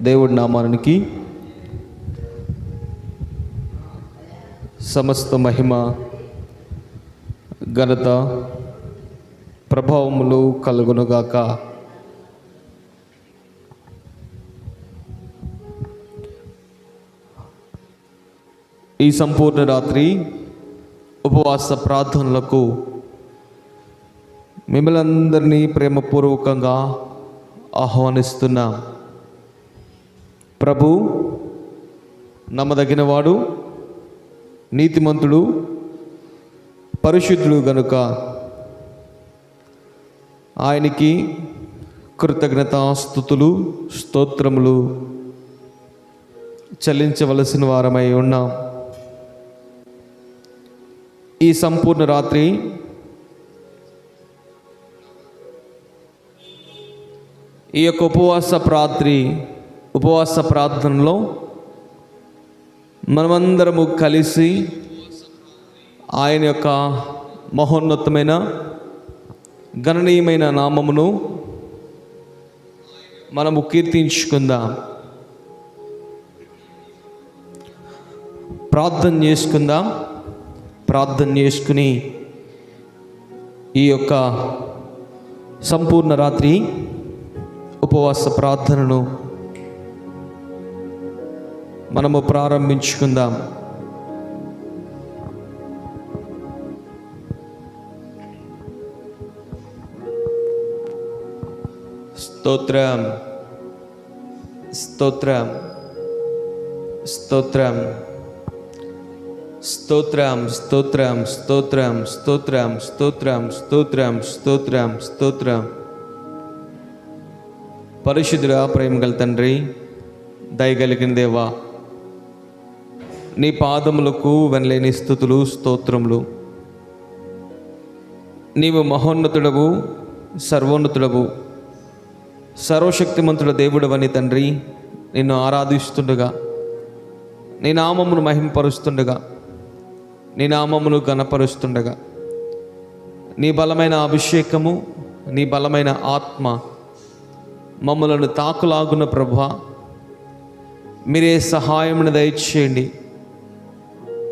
దేవుడి నామానికి సమస్త మహిమ ఘనత ప్రభావములు కలుగునుగాక. ఈ సంపూర్ణ రాత్రి ఉపవాస ప్రార్థనలకు మిమ్మల్ని అందరినీ ప్రేమపూర్వకంగా ఆహ్వానిస్తున్నాం. ప్రభు నమ్మదగినవాడు నీతిమంతుడు పరిశుద్ధుడు గనుక ఆయనకి కృతజ్ఞతాస్థుతులు స్తోత్రములు చెల్లించవలసిన వారమై ఉన్నాం. ఈ సంపూర్ణ రాత్రి ఈ యొక్క ఉపవాస రాత్రి ఉపవాస ప్రార్థనలో మనమందరము కలిసి ఆయన యొక్క మహోన్నతమైన గణనీయమైన నామమును మనము కీర్తించుకుందాం. ప్రార్థన చేసుకుందాం. ప్రార్థన చేసుకుని ఈ యొక్క సంపూర్ణ రాత్రి ఉపవాస ప్రార్థనను మనము ప్రారంభించుకుందాం స్తోత్రం స్తోత్రం స్తోత్రం స్తోత్రం స్తోత్రం స్తోత్రం స్తోత్రం స్తోత్రం స్తోత్రం స్తోత్రం స్తోత్రం పరిశుద్ధుడా ప్రేమ గల తండ్రి దయగలిగిన దేవా నీ పాదములకు వెనలేని స్థుతులు స్తోత్రములు. నీవు మహోన్నతుడవు సర్వోన్నతుడవు. సర్వశక్తిమంతుడ దేవుడవని తండ్రి నిన్ను ఆరాధిస్తుండగా. నీ నామమును మహింపరుస్తుండగా. నీ నామమును గణపరుస్తుండగా నీ బలమైన అభిషేకము నీ బలమైన ఆత్మ మమ్మలను తాకులాగున ప్రభా మీరే సహాయమును దయచేయండి.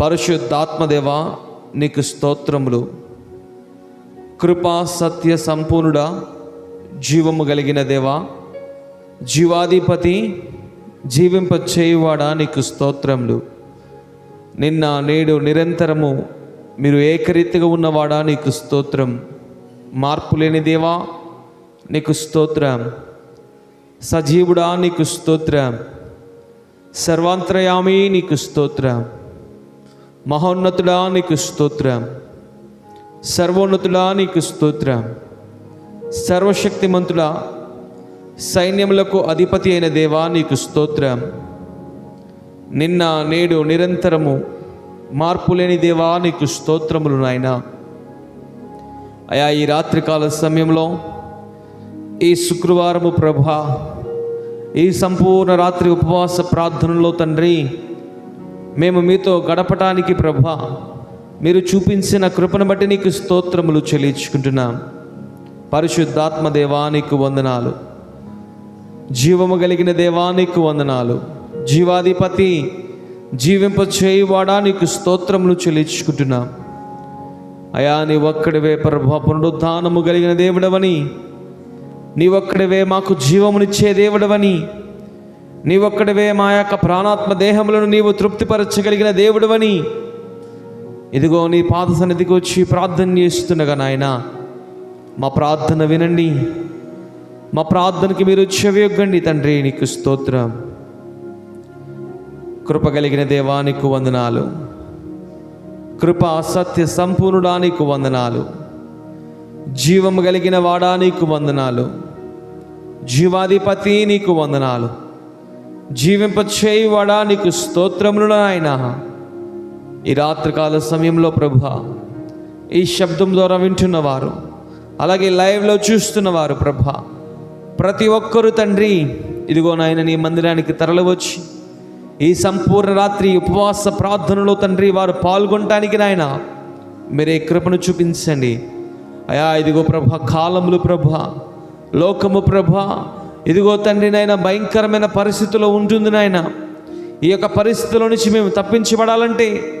పరిశుద్ధాత్మదేవా నీకు స్తోత్రములు. కృపా సత్య సంపూర్ణుడా జీవము కలిగిన దేవా జీవాధిపతి జీవింపచేయువాడా నీకు స్తోత్రములు. నిన్న నేడు నిరంతరము మీరు ఏకరీతిగా ఉన్నవాడా నీకు స్తోత్రం. మార్పు లేని దేవా నీకు స్తోత్రం. సజీవుడా నీకు స్తోత్రం. సర్వాంతరయామి నీకు స్తోత్రం. మహోన్నతుడా నీకు స్తోత్రం. సర్వోన్నతుడా నీకు స్తోత్రం. సర్వశక్తిమంతుడ సైన్యములకు అధిపతి అయిన దేవా నీకు స్తోత్రం. నిన్న నేడు నిరంతరము మార్పు లేని దేవా నీకు స్తోత్రములు నాయన. అయా ఈ రాత్రికాల సమయంలో ఈ శుక్రవారము ప్రభా ఈ సంపూర్ణ రాత్రి ఉపవాస ప్రార్థనలో తండ్రి మేము మీతో గడపటానికి ప్రభా మీరు చూపించిన కృపను బట్టి నీకు స్తోత్రములు చెల్లించుకుంటున్నాం. పరిశుద్ధాత్మ దేవానికి వందనాలు. జీవము కలిగిన దేవానికి వందనాలు. జీవాధిపతి జీవింప చేయువాడా నీకు స్తోత్రములు చెల్లించుకుంటున్నాం. అయా నీ ఒక్కడివే ప్రభా పునరుద్ధానము కలిగిన దేవుడవని నీ ఒక్కడివే మాకు జీవమునిచ్చే దేవుడవని నీ ఒక్కడివే మా యొక్క ప్రాణాత్మ దేహములను నీవు తృప్తిపరచగలిగిన దేవుడువని. ఇదిగో నీ పాద సన్నిధికి వచ్చి ప్రార్థన చేస్తుండగా నాయన. మా ప్రార్థన వినండి. మా ప్రార్థనకి మీరు చెవియొగ్గండి తండ్రి నీకు స్తోత్రం. కృప కలిగిన దేవానికి వందనాలు. కృప సత్య సంపూర్ణుడానికి వందనాలు. జీవము కలిగిన వాడా నీకు వందనాలు. జీవాధిపతి నీకు వందనాలు. జీవింపచేయువాడా? నీకు స్తోత్రములు ఆయన ఈ రాత్రికాల సమయంలో ప్రభు ఈ శబ్దం ద్వారా వింటున్నవారు అలాగే లైవ్లో చూస్తున్నవారు ప్రభ ప్రతి ఒక్కరు తండ్రి ఇదిగో నాయన నీ మందిరానికి తరలివచ్చి ఈ సంపూర్ణ రాత్రి ఉపవాస ప్రార్థనలో తండ్రి వారు పాల్గొనటానికి నాయన మీరే కృపను చూపించండి. అయా ఇదిగో ప్రభ కాలములు ప్రభ లోకము ప్రభ ఇదిగో తండ్రి నాయన భయంకరమైన పరిస్థితిలో ఉంటుంది నాయన. ఈ యొక్క పరిస్థితిలో నుంచి మేము తప్పించబడాలంటే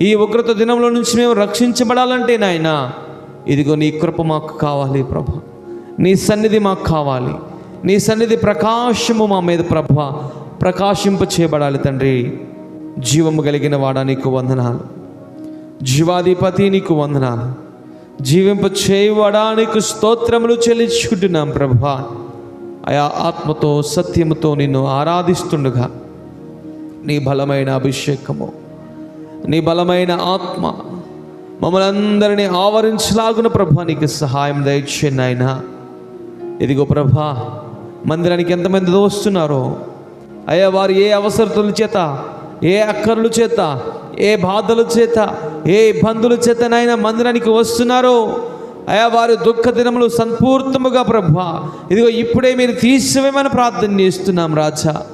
ఈ ఉగ్రత దినంలో నుంచి మేము రక్షించబడాలంటే నాయన ఇదిగో నీ కృప మాకు కావాలి ప్రభ. నీ సన్నిధి మాకు కావాలి. నీ సన్నిధి ప్రకాశము మా మీద ప్రభ. ప్రకాశింప చేయబడాలి తండ్రి. జీవము కలిగిన వాడా నీకు వందనాలు. జీవాధిపతి నీకు వందనాలు. జీవింప చేయవాడా నీకు స్తోత్రములు చెల్లించుకుంటున్నాం ప్రభా. ఆయా ఆత్మతో సత్యముతో నిన్ను ఆరాధిస్తుండగా. నీ బలమైన అభిషేకము నీ బలమైన ఆత్మ మమ్మల్ని అందరినీ ఆవరించలాగున ప్రభా. నీకు సహాయం దయచేయండి నాయన. ఇదిగో ప్రభా మందిరానికి ఎంతమంది వస్తున్నారో అయ్యా వారు ఏ అవసరతల చేత ఏ అక్కర్ల చేత ఏ బాధల చేత ఏ ఇబ్బందుల చేత మందిరానికి వస్తున్నారో అయా వారి దుఃఖ దినములు సంపూర్తముగా ప్రభా. ఇదిగో ఇప్పుడే మీరు తీసివేమని ప్రార్థన చేస్తున్నాం రాజా.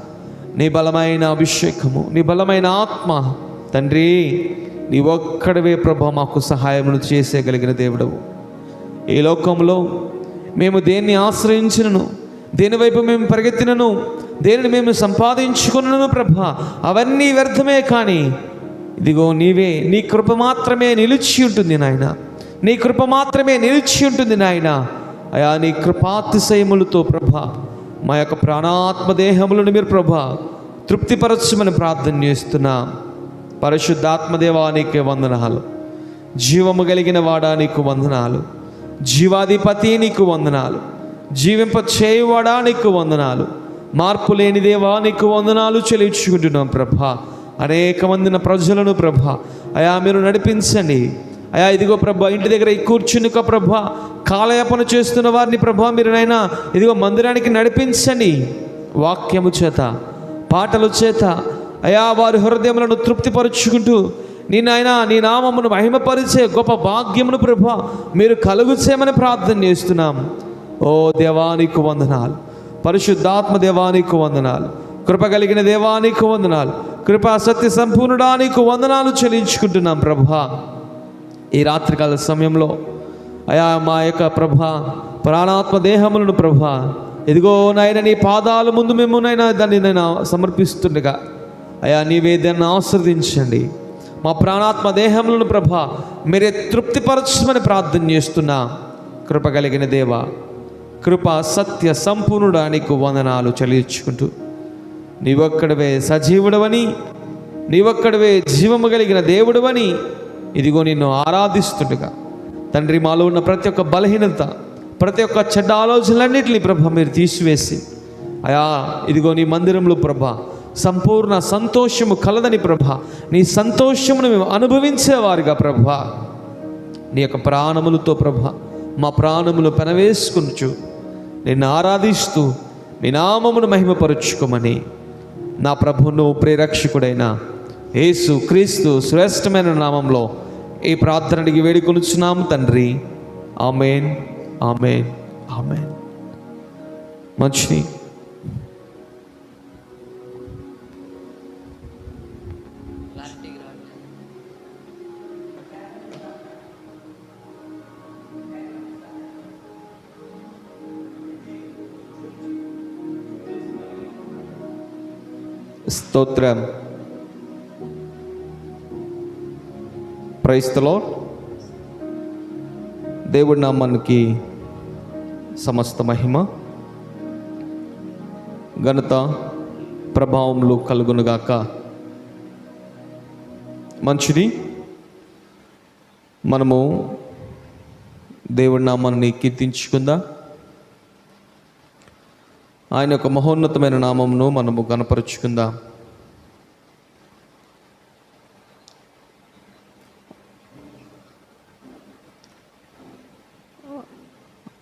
నీ బలమైన అభిషేకము నీ బలమైన ఆత్మ. తండ్రి నీ ఒక్కడవే ప్రభ మాకు సహాయమును చేసేయగలిగిన దేవుడవు. ఈ లోకంలో మేము దేన్ని ఆశ్రయించినను దేని వైపు మేము పరిగెత్తినను దేనిని మేము సంపాదించుకున్నను ప్రభ అవన్నీ వ్యర్థమే కానీ ఇదిగో నీవే నీ కృప మాత్రమే నిలిచి ఉంటుంది నాయన. నీ కృప మాత్రమే నిలిచి ఉంటుంది నాయన. అయా నీ కృపాతిశయములతో ప్రభ మా యొక్క ప్రాణాత్మ దేహములను మీరు ప్రభ తృప్తిపరచమని ప్రార్థన చేస్తున్నా. పరిశుద్ధాత్మదేవానికి వందనాలు. జీవము కలిగిన వాడా నీకు వందనాలు. జీవాధిపతి నీకు వందనాలు. జీవింప చేయువాడా నీకు వందనాలు. మార్పు లేని దేవా నీకు వందనాలు చెల్లించుకుంటున్నాం ప్రభ. అనేక మందిన ప్రజలను ప్రభ. అయా మీరు నడిపించండి. అయా ఇదిగో ప్రభా ఇంటి దగ్గర కూర్చునుక ప్రభ కాలయాపన చేస్తున్న వారిని ప్రభా మీరు నైనా ఇదిగో మందిరానికి నడిపించండి వాక్యము చేత పాటల చేత అయా వారి హృదయములను తృప్తిపరుచుకుంటూ నీ నాయన నీ నామమును మహిమపరిచే గొప్ప భాగ్యమును ప్రభా మీరు కలుగుచేయమని ప్రార్థన చేస్తున్నాం. ఓ దేవానికి వందనాలు. పరిశుద్ధాత్మ దేవానికి వందనాలు. కృప కలిగిన దేవానికి వందనాలు. కృపా సత్య సంపూర్ణుడానికి వందనాలు చెల్లించుకుంటున్నాం ప్రభా. ఈ రాత్రికాల సమయంలో అయా మా యొక్క ప్రభ ప్రాణాత్మ దేహములను ప్రభ ఇదిగో నాయన నీ పాదాల ముందు మేము నైనా దాన్ని నేను సమర్పిస్తుండగా అయా నీవే దాన్ని ఆశ్రదించండి మా ప్రాణాత్మ దేహములను ప్రభ మీరే తృప్తిపరచమని ప్రార్థన చేస్తున్నా. కృప కలిగిన దేవ కృప సత్య సంపూర్ణుడానికి వందనాలు చెల్లించుకుంటూ నీవొక్కడవే సజీవుడవని నీవొక్కడవే జీవము కలిగిన దేవుడవని ఇదిగో నిన్ను ఆరాధిస్తుండగా. తండ్రి మాలో ఉన్న ప్రతి ఒక్క బలహీనత ప్రతి ఒక్క చెడ్డ ఆలోచనలన్నింటినీ ప్రభ మీరు తీసివేసి అయా ఇదిగో నీ మందిరంలో ప్రభ సంపూర్ణ సంతోషము కలదని ప్రభ నీ సంతోషమును మేము అనుభవించేవారుగా ప్రభ. నీ యొక్క ప్రాణములతో ప్రభ మా ప్రాణములు పెనవేసుకునుచు నిన్ను ఆరాధిస్తూ నీ నామమును మహిమపరుచుకోమని నా ప్రభును ప్రేరక్షకుడైన యేసు క్రీస్తు శ్రేష్టమైన నామంలో ఈ ప్రార్థనడికి వేడుకొనుచున్నాము తండ్రి. ఆమెన్. ఆమెన్. ఆమెన్. మంచిది స్తోత్రం. క్రైస్తలో దేవుడి నామానికి సమస్త మహిమ. ఘనత ప్రభావములు కలుగునుగాక మంచిది. మనము దేవుడి నామాన్ని కీర్తించుకుందా? ఆయన యొక్క మహోన్నతమైన నామమును మనము గనపరుచుకుందాం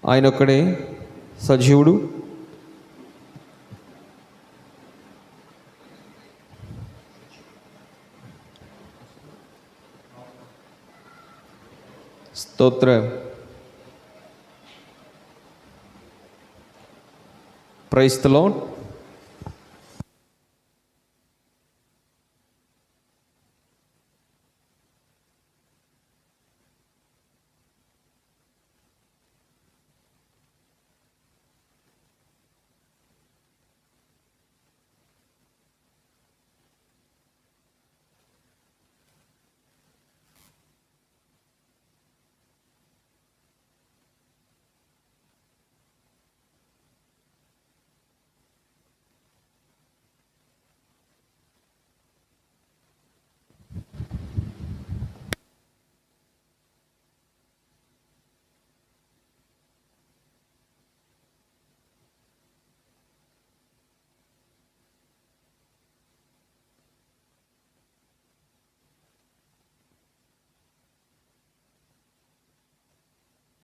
ఆయన ఒక్కడే సజీవుడు. స్తోత్ర. ప్రైస్తలో